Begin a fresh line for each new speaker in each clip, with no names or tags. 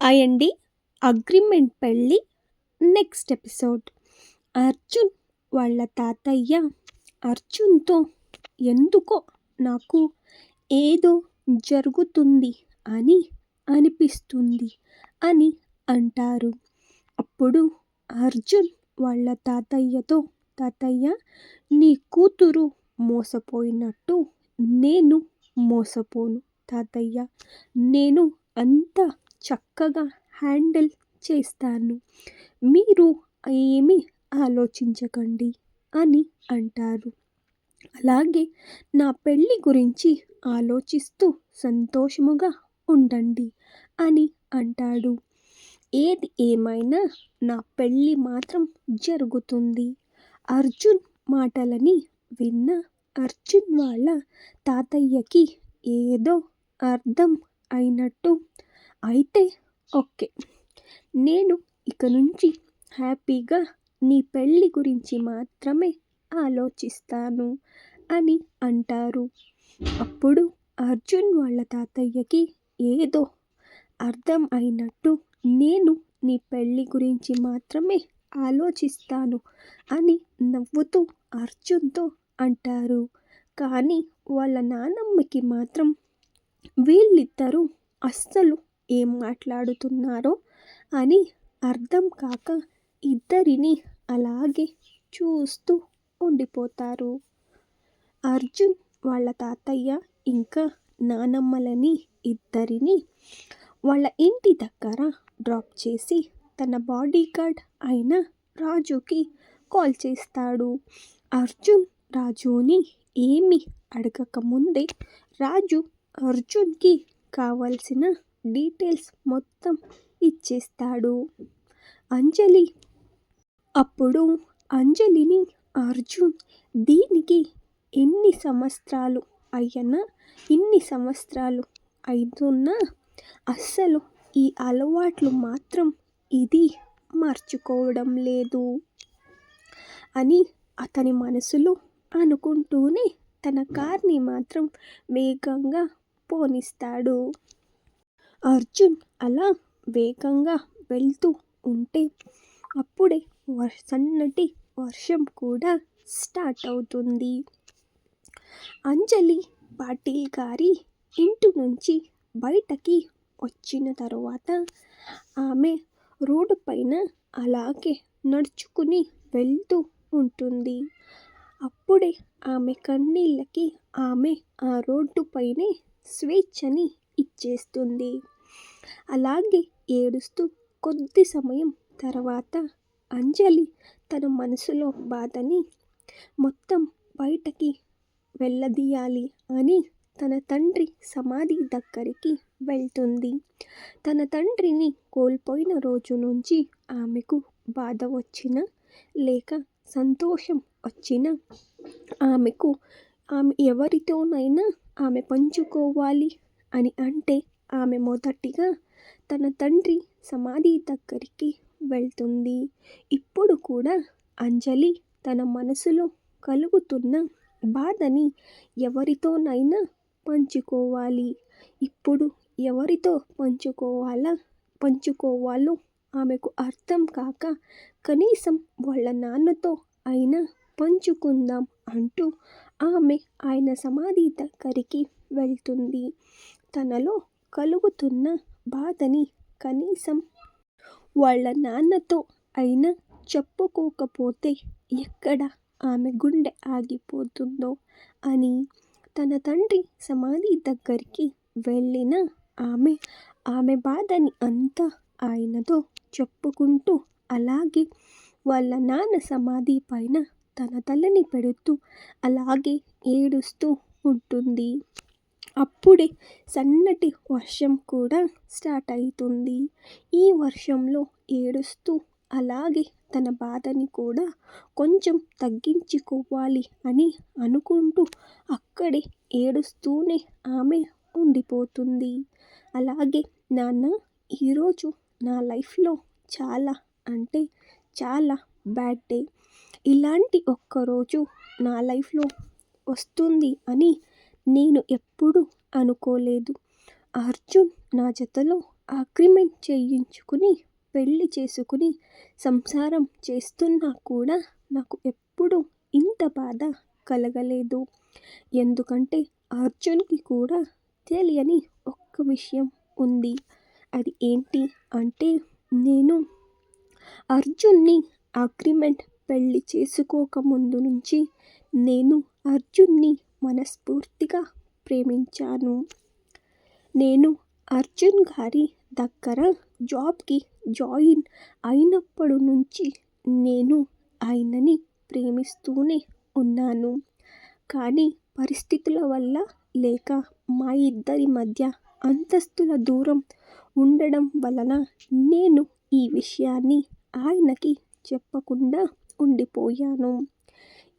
అయండి agreement పెళ్ళి next episode. Arjun వాళ్ళ తాతయ్య అర్జున్తో ఎందుకో నాకు ఏదో జరుగుతుంది అని అనిపిస్తుంది అని అంటారు. అప్పుడు అర్జున్ వాళ్ళ తాతయ్యతో తాతయ్య నీ కూతురు మోసపోయినట్టు నేను మోసపోను. తాతయ్య నేను అంత చక్కగా హ్యాండిల్ చేస్తాను. మీరు ఏమీ ఆలోచించకండి అని అంటారు. అలాగే నా పెళ్ళి గురించి ఆలోచిస్తూ సంతోషముగా ఉండండి అని అంటాడు. ఏది ఏమైనా నా పెళ్ళి మాత్రం జరుగుతుంది. అర్జున్ మాటలని విన్న అర్జున్ వాళ్ళ తాతయ్యకి ఏదో అర్థం అయినట్టు అయితే ఓకే. నేను ఇక నుంచి హ్యాపీగా నీ పెళ్ళి గురించి మాత్రమే ఆలోచిస్తాను అని అంటారు. అప్పుడు అర్జున్ వాళ్ళ తాతయ్యకి ఏదో అర్థం అయినట్టు నేను నీ పెళ్ళి గురించి మాత్రమే ఆలోచిస్తాను అని నవ్వుతూ అర్జున్తో అంటారు. కానీ వాళ్ళ నానమ్మకి మాత్రం వీళ్ళిద్దరూ అస్సలు ఏం మాట్లాడుతున్నారో అని అర్థం కాక ఇద్దరిని అలాగే చూస్తూ ఉండిపోతారు. అర్జున్ వాళ్ళ తాతయ్య ఇంకా నానమ్మలని ఇద్దరిని వాళ్ళ ఇంటి దగ్గర డ్రాప్ చేసి తన బాడీగార్డ్ అయిన రాజుకి కాల్ చేస్తాడు. అర్జున్ రాజుని ఏమి అడగకముందే రాజు అర్జున్కి కావలసిన డీటెయిల్స్ మొత్తం ఇచ్చేస్తాడు. అంజలి అప్పుడు అంజలిని అర్జున్ దీనికి ఎన్ని సంవత్సరాలు అయ్యనా? ఇన్ని సంవత్సరాలు అయితున్నా? అస్సలు ఈ అలవాట్లు మాత్రం ఇది మార్చుకోవడం లేదు అని అతని మనసులో అనుకుంటూనే తన కార్ని మాత్రం వేగంగా పోనిస్తాడు. అర్జున్ అలా వేగంగా వెళ్తూ ఉంటే అప్పుడే సన్నటి వర్షం కూడా స్టార్ట్ అవుతుంది. అంజలి పాటిల్ గారి ఇంటి నుంచి బయటకి వచ్చిన తర్వాత ఆమె రోడ్డు పైన అలాగే నడుచుకుని వెళ్తూ ఉంటుంది. అప్పుడే ఆమె కన్నీళ్ళకి ఆమె ఆ రోడ్డు పైనే స్వేచ్ఛని ఇచ్చేస్తుంది. అలాగే ఏడుస్తూ కొద్ది సమయం తర్వాత అంజలి తన మనసులో బాధని మొత్తం బయటకి వెళ్ళదీయాలి అని తన తండ్రి సమాధి దగ్గరికి వెళ్తుంది. తన తండ్రిని కోల్పోయిన రోజు నుంచి ఆమెకు బాధ వచ్చిన లేక సంతోషం వచ్చిన ఆమెకు ఆమె ఎవరితోనైనా ఆమె పంచుకోవాలి అని అంటే ఆమె మొదటిగా తన తండ్రి సమాధి దగ్గరికి వెళ్తుంది. ఇప్పుడు కూడా అంజలి తన మనసులో కలుగుతున్న బాధని ఎవరితోనైనా పంచుకోవాలి. ఇప్పుడు ఎవరితో పంచుకోవాలా? పంచుకోవాలో ఆమెకు అర్థం కాక కనీసం వాళ్ళ నాన్నతో అయినా పంచుకుందాం అంటూ ఆమె ఆయన సమాధి దగ్గరికి వెళ్తుంది. తనలో కలుగుతున్న బాధని కనీసం వాళ్ళ నాన్నతో అయినా చెప్పుకోకపోతే ఎక్కడ ఆమె గుండె ఆగిపోతుందో అని తన తండ్రి సమాధి దగ్గరికి వెళ్ళిన ఆమె ఆమె బాధని అంతా ఆయనతో చెప్పుకుంటూ అలాగే వాళ్ళ నాన్న సమాధి పైన తన తలని పెడుతూ అలాగే ఏడుస్తూ ఉంటుంది. అప్పుడే సన్నటి వర్షం కూడా స్టార్ట్ అవుతుంది ఈ వర్షంలో ఏడుస్తూ అలాగే తన బాధని కూడా కొంచెం తగ్గించుకోవాలి అని అనుకుంటూ అక్కడే ఏడుస్తూనే ఆమె ఉండిపోతుంది. అలాగే నాన్న ఈరోజు నా లైఫ్లో చాలా అంటే చాలా బ్యాడ్ డే. ఇలాంటి ఒక్కరోజు నా లైఫ్లో వస్తుంది అని నేను ఎప్పుడు అనుకోలేదు. అర్జున్ నా జతలో అగ్రిమెంట్ చేయించుకుని పెళ్ళి చేసుకుని సంసారం చేస్తున్నా కూడా నాకు ఎప్పుడు ఇంత బాధ కలగలేదు. ఎందుకంటే అర్జున్కి కూడా తెలియని ఒక్క విషయం ఉంది. అది ఏంటి అంటే నేను అర్జున్ని అగ్రిమెంట్ పెళ్ళి చేసుకోక ముందు నుంచి నేను అర్జున్ని మనస్ఫూర్తిగా ప్రేమించాను. నేను అర్జున్ గారి దగ్గర జాబ్కి జాయిన్ అయినప్పటి నుంచి నేను ఆయనని ప్రేమిస్తూనే ఉన్నాను. కానీ పరిస్థితుల వల్ల లేక మా ఇద్దరి మధ్య అంతస్తుల దూరం ఉండడం వలన నేను ఈ విషయాన్ని ఆయనకి చెప్పకుండా ఉండిపోయాను.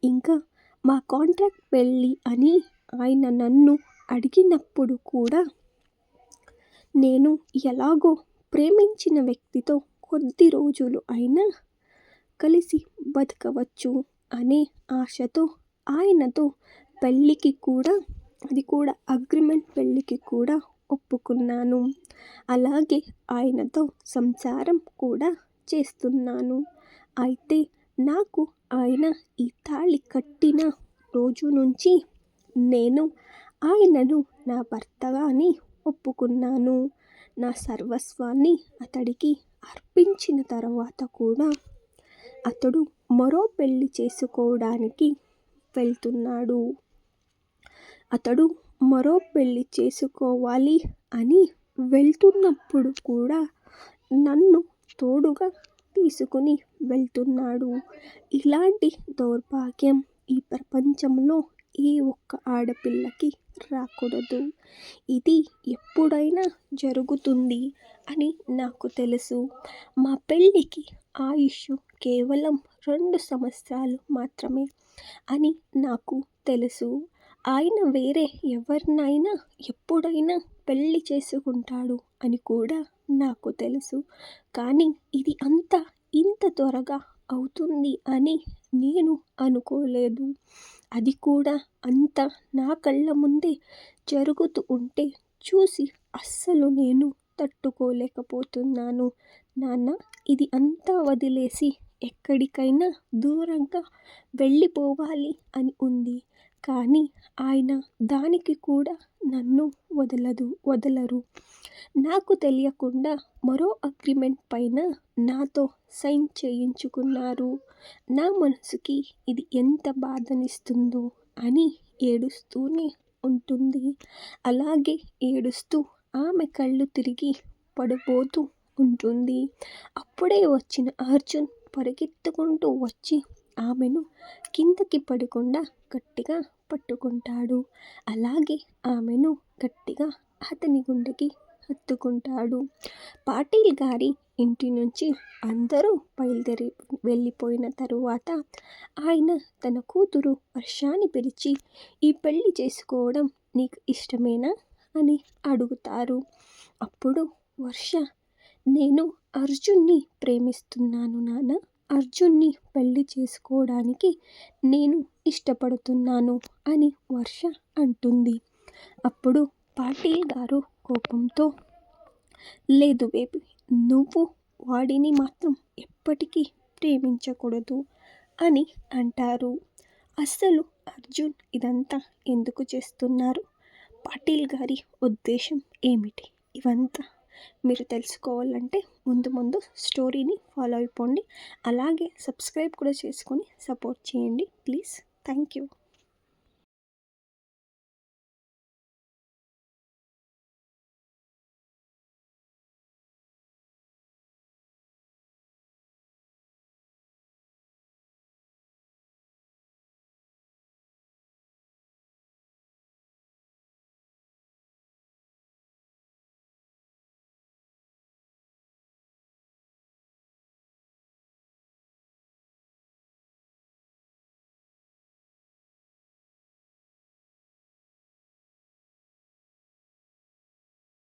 ఇంకా మా కాంట్రాక్ట్ పెళ్ళి అని ఆయన నన్ను అడిగినప్పుడు కూడా నేను ఎలాగో ప్రేమించిన వ్యక్తితో కొద్ది రోజులు అయినా కలిసి బతకవచ్చు అనే ఆశతో ఆయనతో పెళ్ళికి కూడా అది కూడా అగ్రిమెంట్ పెళ్ళికి కూడా ఒప్పుకున్నాను. అలాగే ఆయనతో సంసారం కూడా చేస్తున్నాను. అయితే నాకు ఆయన ఈ తాళి కట్టిన రోజు నుంచి నేను ఆయనను నా భర్తగాని ఒప్పుకున్నాను. నా సర్వస్వాన్ని అతడికి అర్పించిన తర్వాత కూడా అతడు మరో పెళ్ళి చేసుకోవడానికి వెళ్తున్నాడు. అతడు మరో పెళ్ళి చేసుకోవాలి అని వెళ్తున్నప్పుడు కూడా నన్ను తోడుగా తీసుకుని వెళ్తున్నాడు. ఇలాంటి దౌర్భాగ్యం ఈ ప్రపంచంలో ఏ ఒక్క ఆడపిల్లకి రాకూడదు. ఇది ఎప్పుడైనా జరుగుతుంది అని నాకు తెలుసు. మా పెళ్ళికి ఆయుష్ కేవలం రెండు సంవత్సరాలు మాత్రమే అని నాకు తెలుసు. ఆయన వేరే ఎవరినైనా ఎప్పుడైనా పెళ్ళి చేసుకుంటాడు అని కూడా నాకు తెలుసు. కానీ ఇది అంత ఇంత త్వరగా అవుతుంది అని నేను అనుకోలేదు. అది కూడా అంత నా కళ్ళ ముందే జరుగుతూ ఉంటే చూసి అస్సలు నేను తట్టుకోలేకపోతున్నాను. నాన్న ఇది అంతా వదిలేసి ఎక్కడికైనా దూరంగా వెళ్ళిపోవాలి అని ఉంది. కానీ ఆయన దానికి కూడా నన్ను వదలదు వదలరు. నాకు తెలియకుండా మరో అగ్రిమెంట్ పైన నాతో సైన్ చేయించుకున్నారు. నా మనసుకి ఇది ఎంత బాధనిస్తుందో అని ఏడుస్తూనే ఉంటుంది. అలాగే ఏడుస్తూ ఆమె కళ్ళు తిరిగి పడిపోతూ ఉంటుంది. అప్పుడే వచ్చిన అర్జున్ పరిగెత్తుకుంటూ వచ్చి ఆమెను కిందకి పడకుండా గట్టిగా పట్టుకుంటాడు. అలాగే ఆమెను గట్టిగా అతని గుండెకి హత్తుకుంటాడు. పాటిల్ గారి ఇంటి నుంచి అందరూ బయలుదేరి వెళ్ళిపోయిన తరువాత ఆయన తన కూతురు వర్షాన్ని పిలిచి ఈ పెళ్ళి చేసుకోవడం నీకు ఇష్టమేనా? అని అడుగుతారు. అప్పుడు వర్ష నేను అర్జున్ని ప్రేమిస్తున్నాను నాన్న. అర్జున్ని పెళ్ళి చేసుకోవడానికి నేను ఇష్టపడుతున్నాను అని వర్ష అంటుంది. అప్పుడు పాటిల్ గారు కోపంతో లేదు బేబీ నువ్వు వాడిని మాత్రం ఎప్పటికీ ప్రేమించకూడదు అని అంటారు. అస్సలు అర్జున్ ఇదంతా ఎందుకు చేస్తున్నారు? పాటిల్ గారి ఉద్దేశం ఏమిటి? ఇవంతా మీరు తెలుసుకోవాలంటే ముందు ముందు స్టోరీని ఫాలో అయిపోండి. అలాగే సబ్స్క్రైబ్ కూడా చేసుకొని సపోర్ట్ చేయండి. ప్లీజ్. Thank you.